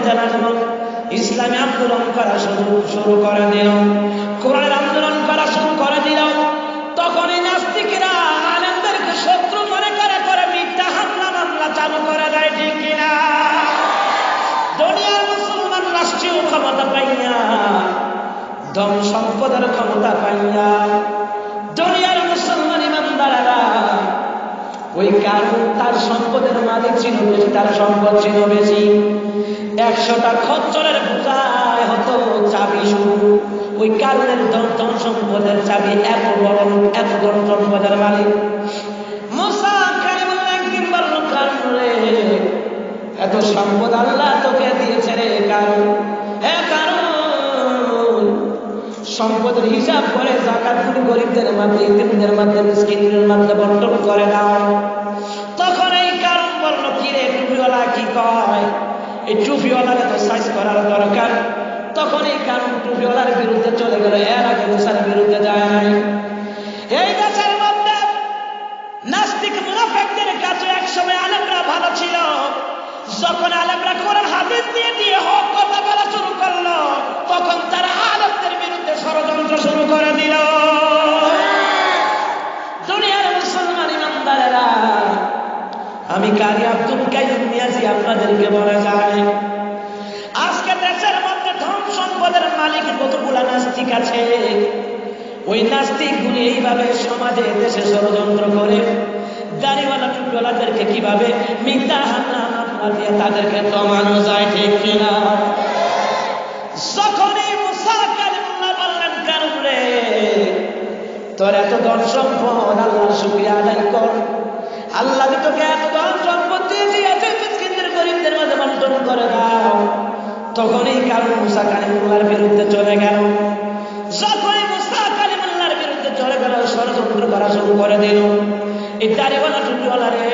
মধ্যে লাগল ইসলামী আন্দোলন করা শুরু শুরু করে দিল। কোরআনের আন্দোলন করা শুরু করে দিল। তখন এই নাস্তিকেরা আনন্দেরকে শত্রু মনে করে করে মিথ্যা হামলা মামলা চালু করে দেয়, ঠিক কিনা? দুনিয়ার মুসলমান রাষ্ট্রীয় ক্ষমতা পাইয়া ধন সম্পদের ক্ষমতা পাইয়া দুনিয়ার মুসলমান ইমানদারেরা ওই কারণ তার সম্পদের মালিক ছিল বেশি, তার সম্পদ ছিল বেশি। একশোটা খচ্চরের বোঝায় হতো চাবি শুরু ওই কারণের ধন সম্পদের চাবি এত বড় এত ধন সম্পদের মালিক। এত সম্পদ আল্লাহ তোকে দিয়েছে রে কারণ হ্যাঁ কারণ, সম্পদের হিসাব করে জাকাতগুলি গরিবদের মধ্যে ইতিমদের মধ্যে মিসকিনদের মধ্যে বন্টন করে দাও তখন এই কারণ বলল কি রে, টুপিওয়ালা কি কয়? এই টুপিওয়ালাকে তো সাইজ করার দরকার। তখন এই কারণ টুপিওয়ালার বিরুদ্ধে চলে গেল, এর আগে মুসার বিরুদ্ধে যায় নাই। এই দেশের মধ্যে নাস্তিক মুনাফেকদের কাছে একসময় আলেমরা ভালো ছিল। যখন আলেমরা কোরআন, হাদিস দিয়ে দিয়ে হক কথা বলা শুরু করল, তখন তারা আলেমদের বিরুদ্ধে ষড়যন্ত্র শুরু করে দিল। দুনিয়ার মুসলমান ইমানদারেরা, আমি কারি আব্দুল কাইম নিয়াজি আপনাদেরকে বলা যায়। আজকে দেশের মধ্যে ধন সম্পদের মালিক কতগুলা নাস্তিক আছে? ওই নাস্তিকগুলি এইভাবে সমাজে, দেশে ষড়যন্ত্র করে, দাড়িওয়ালা টুপিওয়ালাদেরকে কীভাবে মিথ্যা হামলা, মামলা দিয়ে তাদেরকে জমানো যায় ঠিক কিনা? যখনই মুসা কালিমুল্লাহ বললেন কারণ রে তোর এত সম্পদ, আল্লাহর শুকরিয়া আদায় কর। আল্লাহ তোকে এত ধন বন্টন করে দাও। তখনই কারণ মুসা কালিমুল্লার বিরুদ্ধে চলে গেল। যখনই মুসা কালিমুল্লার বিরুদ্ধে চলে গেল, ষড়যন্ত্র করা শুরু করে দিল। এই বলা টুটিওয়ালা রে,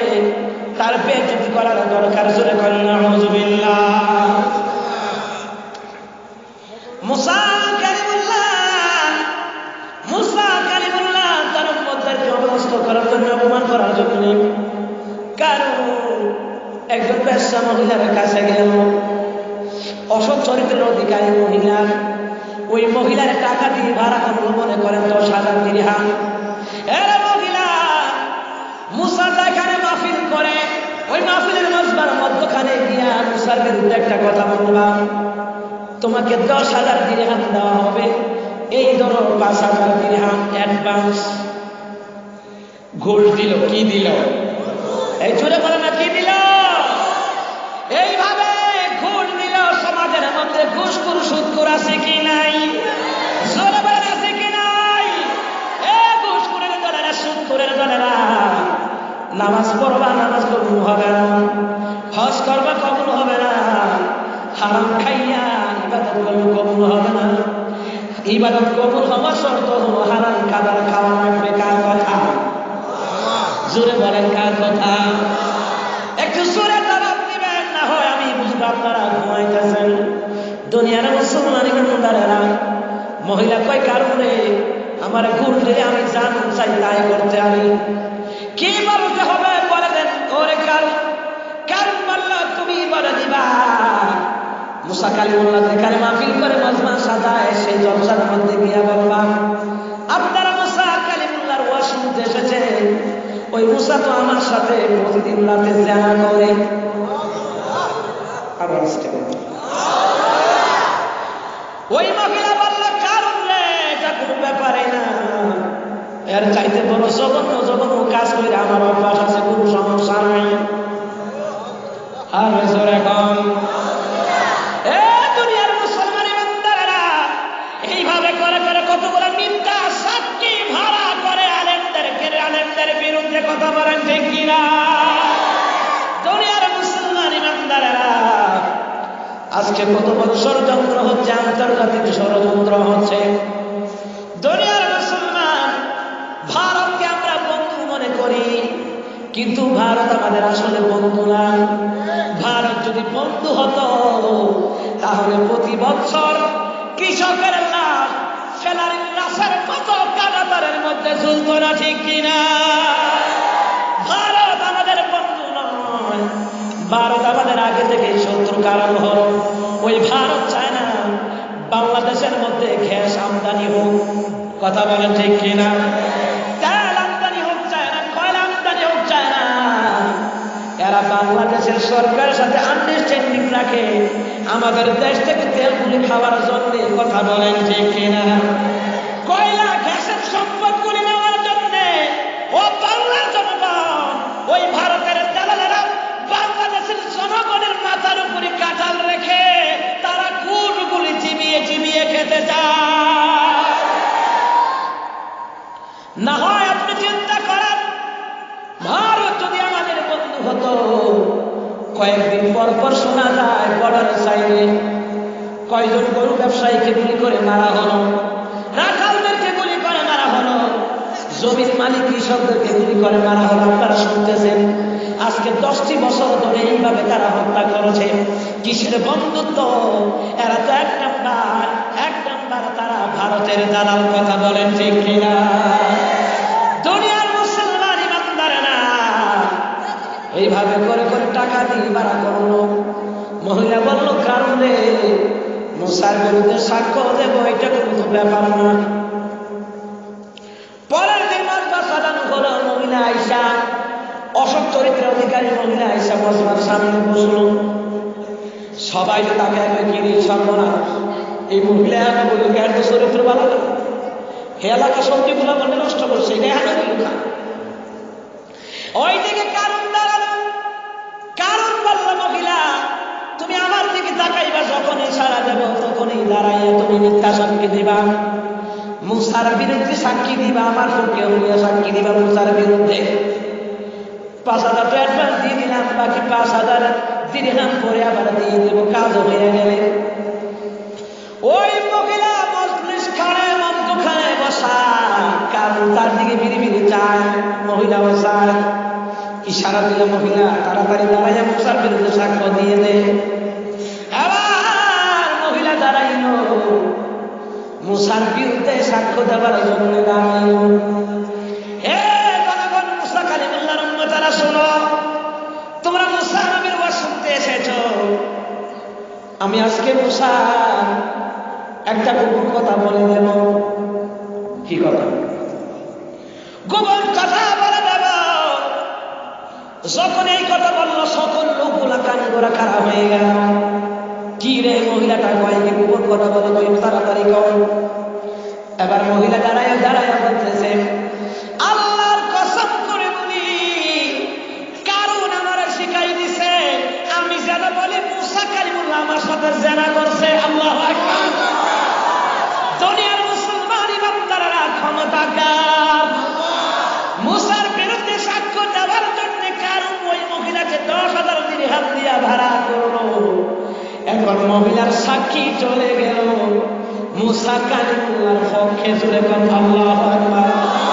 তার বেচুতি করার দরকার, জোরে করেন নাউজুবিল্লাহ একজন মহিলার কাছে গেল অসৎ চরিত্রের অধিকারী মহিলা। ওই মহিলার টাকা দিয়ে ভাড়া করব মনে করেন দশ হাজার এর মহিলা যেখানে করে, ওই মধ্যখানে গিয়া মুসার বিরুদ্ধে একটা কথা তোমাকে দশ হাজার দিরহাম দেওয়া হবে। এই ধরো পাঁচ হাজার অ্যাডভান্স ঘুষ দিল, কি দিল? এই জোরে বলে না, কি দিল? ইবাদত কবুল হওয়ার শর্ত হলো হারাম খাবার খাওয়া লাগবে কার কথা? জোরে বলেন কার কথা? একটু জোরে জবাব দিবেন, না হয় আমি বুঝব আপনারা ঘুমাইতেছেন। দুনিয়ার মুসলমান ইমানদারেরা, মহিলা কয় কারণে আমার ঘুরলে আমি জান চাই, তাই করতে আমি কি যেখানে মাহফিল করে মজমা জলসার মধ্যে গিয়া বলবা আপনারা শুনতে এসেছে, ওই মুসা তো আমার সাথে প্রতিদিন রাতে করে। ওই মহিলা বলল, কারণ রে, এটা কোনো ব্যাপারে না। এর চাইতে বড় জঘন্য জঘন্য কাজ করে আমার অভ্যাস আজকে কত বড় ষড়যন্ত্র হচ্ছে, আন্তর্জাতিক ষড়যন্ত্র হচ্ছে। দুনিয়ার মুসলমান, ভারতকে আমরা বন্ধু মনে করি, কিন্তু ভারত আমাদের আসলে বন্ধু না। ভারত যদি বন্ধু হতো, তাহলে প্রতি বছর কৃষকের লাভ ফেলারির লাশের কত কাটাতারের মধ্যে ঝুলত না ঠিক কিনা? ভারত আমাদের বন্ধু নয়, ভারত আমাদের কারণ হল, ওই ভারত চায় না, বাংলাদেশের মধ্যে গ্যাস আমদানি হোক। কথা বলেন ঠিক কিনা? তেল আমদানি হোক চায় না, কয়লা আমদানি হোক চায় না। এরা বাংলাদেশের সরকারের সাথে আন্ডারস্ট্যান্ডিং রাখে। আমাদের দেশ থেকে তেলগুলি খাওয়ার জন্য, কথা বলেন ঠিক কিনা? খেতে চায়। না হয় আপনি চিন্তা করেন, ভারত যদি আমাদের বন্ধু হতো, কয়েকদিন পর পর শোনা যায় বর্ডার সাইডে কয়জন গরু ব্যবসায়ীকে গুলি করে মারা হলো, রাখালদেরকে গুলি করে মারা হলো, জমির মালিক কৃষকদেরকে গুলি করে মারা হলো, আপনারা শুনতেছেন? আজকে দশটি বছর ধরে এইভাবে তারা হত্যা করেছে। কিসের বন্ধুত্ব? এরা তো এক নাম্বার ভারতের দালাল কথা বলেন ঠিক কিনা? দুনিয়ার মুসলমান ইমানদারেরা এইভাবে করে করে টাকা দিয়ে বাড়া করল। মহিলা বলল, কারণে মুসার বিরুদ্ধে সাক্ষ্য দেব, এটা কোনো ব্যাপার না। পরের দিন মালবা সাজানো হলো, মহিলা আইসা, অসৎ চরিত্রের অধিকারী মহিলা আইসা বসবার সামনে বসল। সবাই তো তাকে কিনে সর্বনাশ। এই মহিলা এত বলি এত চরিত্র ভালো না। হে এলাকা সবজিগুলো বলে নষ্ট করছে, এটা হাতে দিল না ওই দিকে কারণ দাঁড়াল। কারণ বলল মহিলা, তুমি আমার দিকে তাকাইবা যখনই সারা দেব, তখনই দাঁড়াইয়া তুমি সাক্ষী দিবা। মুসার বিরুদ্ধে সাক্ষী দিবা, আমার পক্ষে হইয়া সাক্ষী দিবা মুসার বিরুদ্ধে। পাঁচ হাজার তো অ্যাডভান্স দিয়ে দিলাম, বাকি পাঁচ হাজার দিলাম পরে আবার দিয়ে দেবো কাজ হয়ে গেলে। ওই মহিলা মজলিস খানে মন্দ খানে বসা কারণ তার দিকে বিড়ি বিড়ি চায়, মহিলা বসায়। ইশারা দিলে মহিলা, তাড়াতাড়ি দাঁড়াইয়া মুসার বিরুদ্ধে সাক্ষ্য দিয়ে দে। আবার মহিলা দাঁড়াইল। মুসার বিরুদ্ধে সাক্ষ্য দেওয়ার জন্য দাঁড়াইল। আমি আজকে মুসা একটা গোপন কথা বলে দেব। কি কথা? গোপন কথা বলে দেব। যখন এই কথা বলল, সকল লোকগুলা কান গোড়া খারাপ হয়ে গেল। কি রে মহিলাটা কয়েকে গোপন কথা বলে তুই তাড়াতাড়ি কর এবার মহিলা দাঁড়ায় দাঁড়ায় বলতেছে আল্লাহর সাথে জেনা করছে, আল্লাহ দুনিয়ার মুসলমান ইমানদারেরা ক্ষমতা কার মুসার বিরুদ্ধে সাক্ষ্য দেওয়ার জন্য কারণ ওই মহিলাকে দশ হাজার হাত দিয়া ভাড়া করল। এখন মহিলার সাক্ষী চলে গেল। মুসা কালিমুল্লার পক্ষে জুড়ে কথা আল্লাহ আকবার।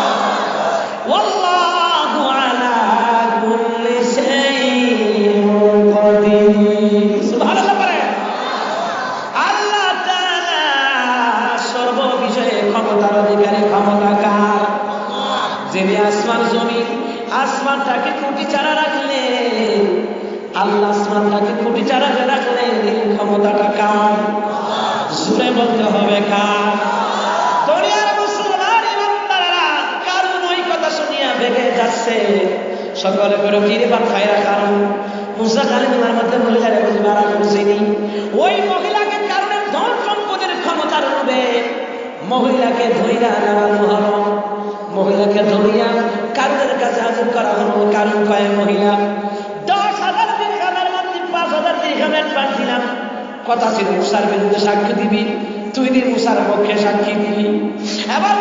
যাচ্ছে সকলে করে ফিরে বা খায়রা কারণ মুসা কালিমার মধ্যে মহিলারা বুঝি মারা করছেনি ওই মহিলাকে কারণে ধন সম্পদের ক্ষমতার রূপে মহিলাকে ধরিয়া নেওয়ার মহরম। মহিলাকে ধরিয়া কারণের কাছে হাজির করা হলো। কারণ কয় মহিলা? দশ হাজার দিরহামের মধ্যে পাঁচ হাজার দিরহামের পাঠিলাম কথা ছিল মুসার বিরুদ্ধে সাক্ষী দিবি। তুই দিয়ে মুসার পক্ষে সাক্ষী দিবি। এবার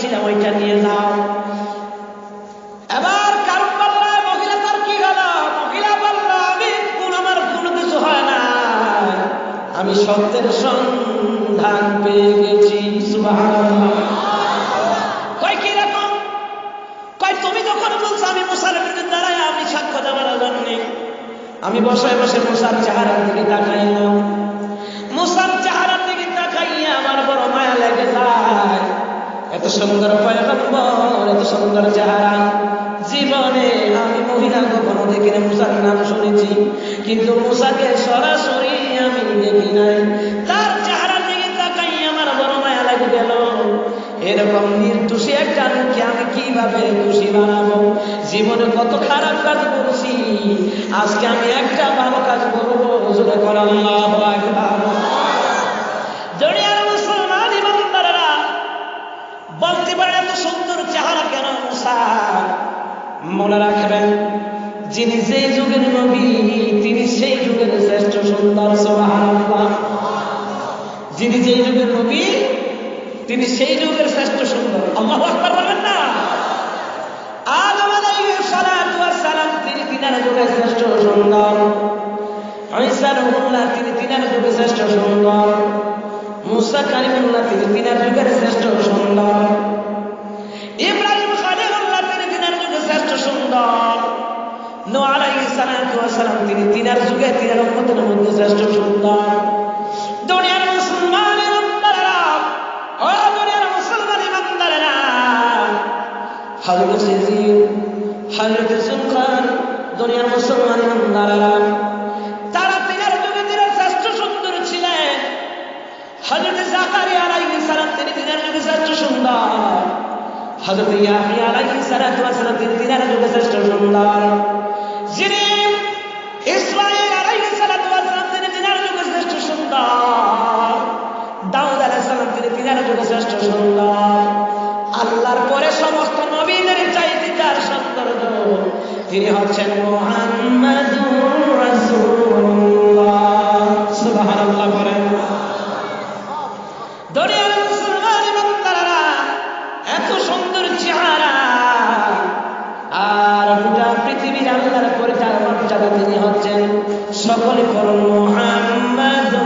দিয়েছিলাম ওইটা নিয়ে যাও। এবার কারণ বলল মহিলা তার কি হলো? মহিলা বলল, আমি কোন আমার কোনো কিছু হয় না। আমি সত্যের সন্ধান পেয়ে গেছি, সুবহানাল্লাহ। কয় তুমি যখন আমি মুসার দাঁড়াই, আমি আমি বসে বসে মুসার চেহারার দিকে তাকাইলাম। লেগে যায় এত সুন্দর পয়গম্বর সুন্দর চেহারা। জীবনে আমি মহিলা কখনো দেখি না মুসার নাম শুনেছি। কিন্তু মুসাকে সরাসরি আমি দেখি নাই। তার চেহারার দিকে তাকাই আমার বড় মায়া লাগে গেল। এরকম নির্দোষী একটা লোককে আমি কীভাবে দোষী বানাবো? জীবনে কত খারাপ কাজ করছি। আজকে আমি একটা ভালো কাজ করব জোরে করার দুনিয়ার মনে রাখবেন, যিনি সেই যুগের নবী, তিনি সেই যুগের শ্রেষ্ঠ সুন্দর যিনি যেই যুগের নবী, তিনি সেই যুগের শ্রেষ্ঠ সুন্দর আল্লাহু আকবার না। আদম তিনি তিনার যুগের শ্রেষ্ঠ সুন্দর তিনি শ্রেষ্ঠ সুন্দর মুসা তিনার যুগের শ্রেষ্ঠ সুন্দর খলিলুল্লাহ তিনি তিনার যুগে শ্রেষ্ঠ সুন্দর নো আলাইহিস সালাতু ওয়াস সালাম তিনি তিনার যুগে তিনার উম্মতের মধ্যে শ্রেষ্ঠ সুন্দর দুনিয়ার মুসলমান ইমানদারেরা, ও দুনিয়ার মুসলমান ইমানদারেরা, হযরত সিজিদ হযরত সুলখান দুনিয়ার মুসলমান ইমানদারেরা, তারা তিনার যুগে তিনার শ্রেষ্ঠ সুন্দর ছিলেন। হযরত জাকারিয়া আলাইহিস সালাম তিনি তিনার যুগে শ্রেষ্ঠ সুন্দর হযরত তিনি তিনার যুগে শ্রেষ্ঠ সুন্দর ইসমাঈল আলাইহিস সালাতু ওয়াস সালাম তিনি তিনার যুগে শ্রেষ্ঠ সন্তান। দাউদ আলাইহিস সালাম তিনি তিনার যুগে শ্রেষ্ঠ সন্তান। আল্লাহর পরে সমস্ত নবীদের চাইতে তার সৌন্দর্য তিনি হচ্ছেন মুহাম্মাদুর তিনি হচ্ছেন সকলে করুন মুহাম্মাদুর